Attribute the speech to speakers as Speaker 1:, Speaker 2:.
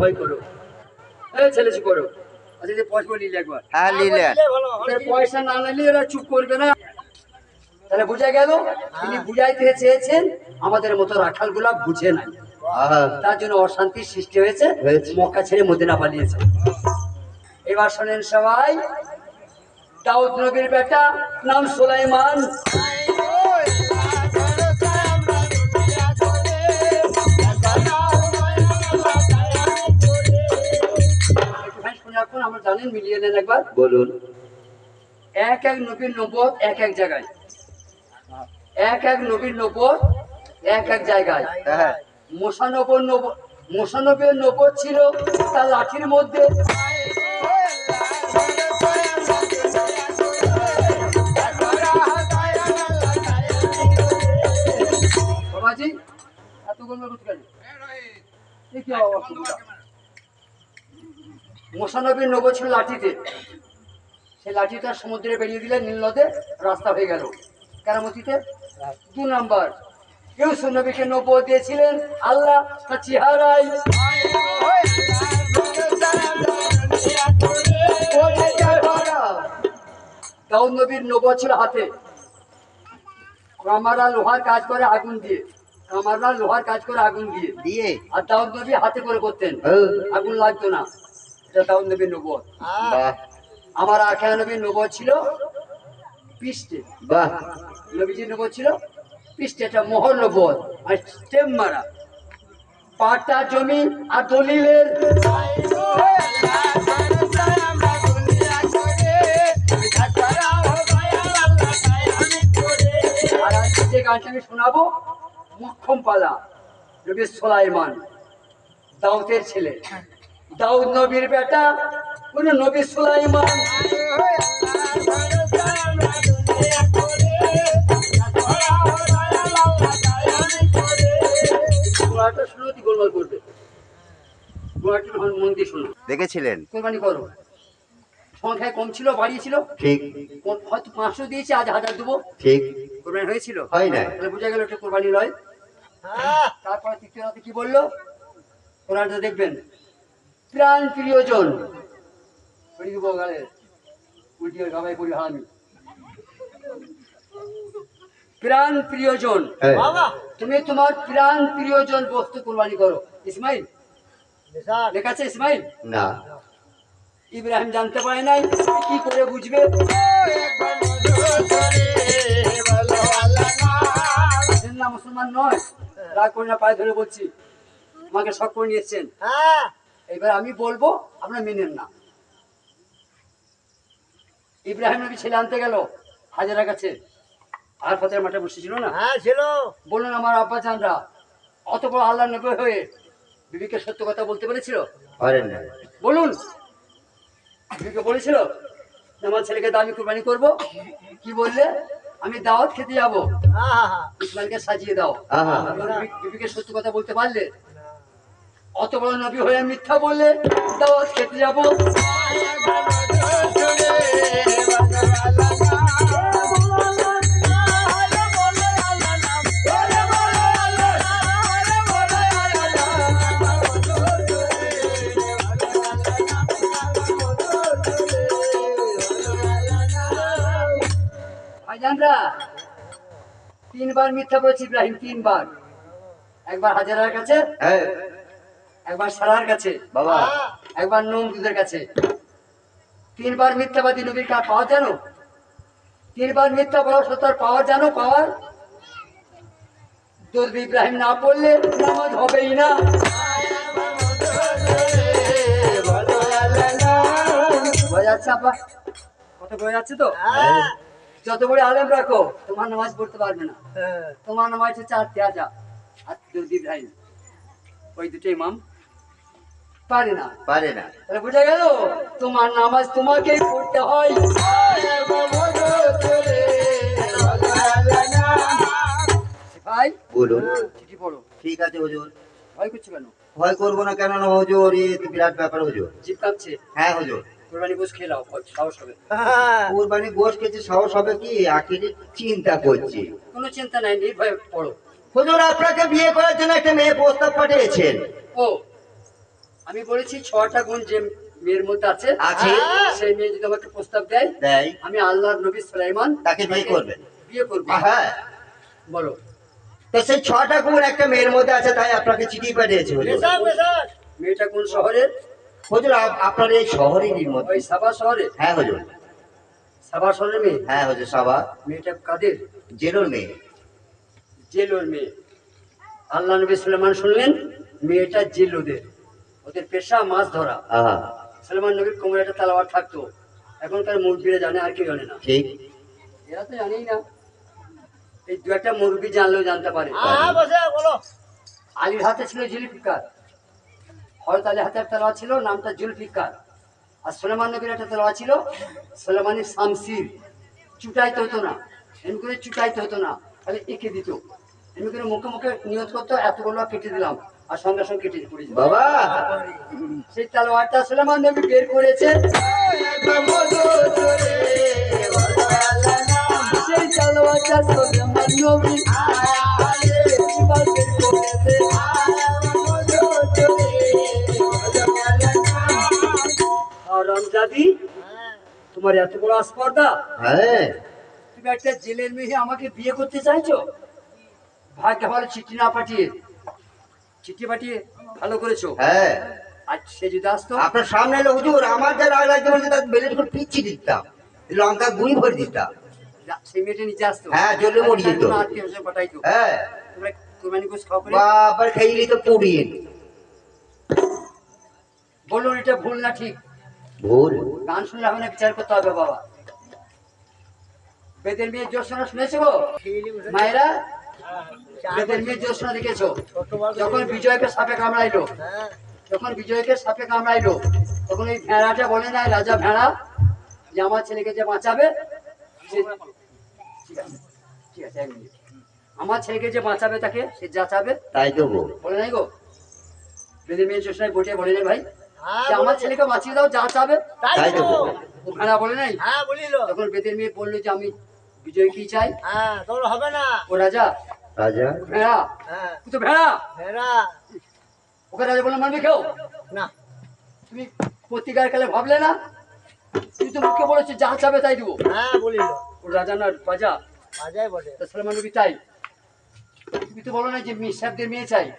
Speaker 1: ভয় করো। ছেলে চুপ করো। আচ্ছা যে পয়সা নিলে একবার।
Speaker 2: হ্যাঁ
Speaker 1: ওদের পয়সা না নিলে এরা চুপ করবে না। তাহলে বুঝা গেল তিনি বুঝাইতে চেয়েছেন আমাদের মতো রাখালগুলা বুঝে নাই। তার জন্য অশান্তির সৃষ্টি হয়েছে
Speaker 2: হয়েছে।
Speaker 1: মক্কা ছেড়ে মদিনা পালিয়েছে। এবার শোনেন সবাই দাউদ নবীর বেটা নাম সুলাইমান। জানেন মিলিয়ে নেন একবার?
Speaker 2: বলুন।
Speaker 1: এক এক নবীর নবত এক এক জায়গায়। এক এক নবীর নবত এক এক জায়গায়।
Speaker 2: হ্যাঁ।
Speaker 1: মোশানবর নব মোশানবের নবত ছিল তার লাঠির মধ্যে। বাবাজি এত করতে কি অসুবিধা? মোশানবীর নব ছিল লাঠিতে। সেই লাঠিটা সমুদ্রে বেরিয়ে দিলে নীল নদে রাস্তা হয়ে গেল। কেরামতিতে? দু নাম্বার। কেউ নবীকে নব দিয়েছিলেন? আল্লাহ তার চেহারায়। দাউদ নবীর নব ছিল হাতে। কামাররা লোহার কাজ করে আগুন দিয়ে। কামাররা লোহার কাজ করে আগুন দিয়ে।
Speaker 2: দিয়ে?
Speaker 1: আর দাউদ নবী হাতে করে করতেন। আগুন লাগতো না। এটা দাউদ নবত আমার আখিয়া নবীর নবত ছিল পিষ্টে
Speaker 2: বাহ।
Speaker 1: নবীজির নবত ছিল পিষ্টে এটা মোহর নবত আর স্টেম মারা। পাটা জমি আর দলিলের আর আজকে যে গানটা আমি শোনাবো মক্ষম পালা নবী সোলাইমান দাউদের ছেলে। দাউদ নবীর বেটা কোন নবী সোলাইমান। গোড়াটা শুনো করবে। গোড়াটা মন মন শোনো।
Speaker 2: দেখেছিলেন?
Speaker 1: কোরবানি করো। সংখ্যায় কম ছিল বাড়িয়েছিল?
Speaker 2: ঠিক।
Speaker 1: কোন- হয়তো পাঁচশো দিয়েছি আজ হাজার দেবো।
Speaker 2: ঠিক।
Speaker 1: কোরবানি হয়েছিল?
Speaker 2: হয় নাই।
Speaker 1: তাহলে বোঝা গেল এটা কোরবানি নয়। তারপরে তৃতীয় রাতে কি বলল? কোরআনটা দেখবেন। প্রাণ প্রিয়জন। গালে উল্টিয়ে গাবাই প্রাণ প্রিয়জন।
Speaker 2: হ্যাঁ।
Speaker 1: তুমি তোমার প্রাণ প্রিয়জন বস্তু কোরবানি করো। ইসমাইল? লেখা আছে ইসমাইল?
Speaker 2: না।
Speaker 1: ইব্রাহিম জানতে পারে নাই কি করে বুঝবে? মুসলমান নয় রাগ করে না পায়ে ধরে বলছি। আমাকে শখ করে নিয়েছেন। এবার আমি বলব আপনারা মেনেন না। ইব্রাহিম নবী ছেলে আনতে গেল হাজারা কাছে। আর ফতের মাঠে বসেছিল না?
Speaker 3: হ্যাঁ ছিল।
Speaker 1: বললেন আমার আব্বা চানরা অত বড় আল্লাহ নবী হয়ে বিবিকে সত্য কথা বলতে পেরেছিল? বলুন। বিবিকে বলেছিল আমার ছেলেকে দামি কুরবানি করব। কি বললে? আমি দাওয়াত খেতে যাব।
Speaker 3: আহা
Speaker 1: ইসমাইলকে সাজিয়ে দাও। বিবিকে সত্য কথা বলতে পারলে অত বড় নবী হয়ে মিথ্যা বললে দাওয়াত খেতে যাব। তিনবার মিথ্যা বলেছে ইব্রাহিম, তিনবার। একবার হাজারার কাছে
Speaker 2: হ্যাঁ।
Speaker 1: একবার সারার কাছে
Speaker 2: বাবা।
Speaker 1: একবার নমরুদের কাছে। তিনবার মিথ্যাবাদী নবীর কার পাওয়া জানো তিনবার মিথ্যা বলা সত্যার পাওয়া জানো পাওয়ার? দরুদ ইব্রাহিম না পড়লে নামাজ হবেই না। কত বোঝা যাচ্ছে তো? যত বড় আলেম রাখো তোমার নামাজ পড়তে পারবে না। তোমার নামাজ হচ্ছে আর তেয়াজা আর দরুদ ইব্রাহিম ওই দুটো ইমাম পারে না।
Speaker 2: পারে না।
Speaker 1: তাহলে বুঝা গেল? তোমার নামাজ তোমাকেই পড়তে হয়। ভাই
Speaker 2: বলুন।
Speaker 1: চিঠি পড়ো।
Speaker 2: ঠিক আছে হুজুর।
Speaker 1: ভয় করছ কেন?
Speaker 2: ভয় করব না কেন না হুজুর এ তো বিরাট ব্যাপার হুজুর।
Speaker 1: জিপ কাঁপছে?
Speaker 2: হ্যাঁ হুজুর।
Speaker 1: কোরবানি গোস খেয়ে নাও সাহস হবে।
Speaker 2: কুরবানি গোশ খেতে সাহস হবে কি? আখিরে চিন্তা করছি।
Speaker 1: কোনো চিন্তা নাই নির্ভয়ে পড়ো।
Speaker 2: হুজুর আপনাকে বিয়ে করার জন্য একটা মেয়ে প্রস্তাব পাঠিয়েছেন।
Speaker 1: ও আমি বলেছি ছটা গুণ যে মেয়ের মধ্যে আছে
Speaker 2: আছে।
Speaker 1: সেই মেয়ে যদি আমাকে প্রস্তাব দেয়
Speaker 2: দেয়।
Speaker 1: আমি আল্লাহর নবী সুলাইমান
Speaker 2: তাকে বিয়ে করবেন
Speaker 1: বিয়ে করব।
Speaker 2: হ্যাঁ
Speaker 1: বলো।
Speaker 2: তো সেই ছটা গুণ একটা মেয়ের মধ্যে আছে তাই আপনাকে চিঠি পাঠিয়েছে
Speaker 1: মেয়েটা কোন শহরের?
Speaker 2: হুজুর আপ- আপনার এই শহরেরই মধ্যে
Speaker 1: ওই সাবা শহরে?
Speaker 2: হ্যাঁ হুজুর।
Speaker 1: সাবা শহরের মেয়ে?
Speaker 2: হ্যাঁ হুজুর সবা।
Speaker 1: মেয়েটা কাদের?
Speaker 2: জেলোর মেয়ে।
Speaker 1: জেলোর মেয়ে। আল্লাহ নবী সুলেমান শুনলেন মেয়েটা জেলোদের। ওদের পেশা মাছ ধরা।
Speaker 2: আহা।
Speaker 1: সুলেমান নবীর কোমরে একটা তালাওয়ার থাকতো। এখনকার মুরব্বীরা জানে আর কেউ জানে না।
Speaker 2: ঠিক
Speaker 1: এরা তো জানেই না। এই দু একটা মুরব্বী জানলেও জানতে পারে। আলীর হাতে ছিল জুলফিকার। হরত আলী হাতের তেলোয়া ছিল নামটা জুলফিকার। আর সোলেমান নবীর একটা তেলোয়া ছিল সোলেমানি শামসির। চুটাইতে হতো না। এমনি করে চুটাইতে হতো না। তাহলে এঁকে দিত। এমনি করে মুখে মুখে নিয়ত করতো এতগুলো কেটে দিলাম। আর সঙ্গে সঙ্গে কেটে
Speaker 2: বাবা!
Speaker 1: সেই তালোয়ারটা সোলেমান নবী বের করেছে। সেই তালোয়ারটা সোলেমান নবী বের করেছে। আর রমজাদি তোমার এত বড় আস্পর্ধা?
Speaker 2: হ্যাঁ।
Speaker 1: তুমি একটা জেলের মেয়ে আমাকে বিয়ে করতে চাইছো? ভাগ্য ভালো চিঠি না পাঠিয়ে চিঠি পাঠিয়ে ভালো করেছ?
Speaker 2: হ্যাঁ।
Speaker 1: আর সে যদি আসতো?
Speaker 2: আপনার সামনে এলো হুজুর আমার যা রাগ লাগছে বলছে তার বেলেট করে পিচ্ছি দিতাম। লঙ্কা গুঁড়ি ভরে দিতাম।
Speaker 1: সেই মেয়েটা নিচে আসতো।
Speaker 2: হ্যাঁ, জলে মরে যেত।
Speaker 1: আত্মীয় স্বজন পাঠাইতো।
Speaker 2: হ্যাঁ।
Speaker 1: তোমরা কুরবানি গোস খাও করে
Speaker 2: বাবার খেয়ে তো পুড়িয়ে
Speaker 1: বলুন এটা ভুল না ঠিক।
Speaker 2: ভুল।
Speaker 1: গান শুনলে হবে না বিচার করতে হবে বাবা। বেদের মেয়ে জ্যোৎস্না শুনেছো গো? মায়েরা? বেদের মেয়ে জ্যোৎস্না দেখেছ যখন বিজয়কে সাপে কামড়াইলো যখন বিজয়কে সাপে কামড়াইলো তখন এই ভেড়াটা বলে নাই রাজা ভেড়া যে আমার ছেলেকে যে বাঁচাবে ঠিক আছে এক মিনিট। আমার ছেলেকে যে বাঁচাবে তাকে সে যাচাবে
Speaker 2: তাই তো
Speaker 1: বলে নাই গো? বেদের মেয়ে জ্যোৎস্নায় বটে বলে নাই ভাই। যে আমার ছেলেকে বাঁচিয়ে দাও যা চাবে
Speaker 2: তাই তো
Speaker 1: বলে নাই?
Speaker 3: হ্যাঁ বলিল।
Speaker 1: তখন বেদের মেয়ে বলল যে আমি বিজয় কি চাই?
Speaker 3: হ্যাঁ তোর হবে না।
Speaker 1: ও রাজা
Speaker 2: রাজা?
Speaker 1: ভেড়া।
Speaker 3: হ্যাঁ।
Speaker 1: তুই তো ভেড়া।
Speaker 3: ভেড়া।
Speaker 1: ওকে রাজা বলল মানবে কেউ?
Speaker 3: না।
Speaker 1: তুমি প্রতিকার কালে ভাবলে না? তুই তো মুখে বলেছ যা চাবে তাই দিব।
Speaker 3: হ্যাঁ বলিল।
Speaker 1: ও রাজা না রাজা।
Speaker 3: রাজাই বটে।
Speaker 1: তো সালমান নবী তাই। তুমি তো বলো না যে সাহেবদের মেয়ে চাই।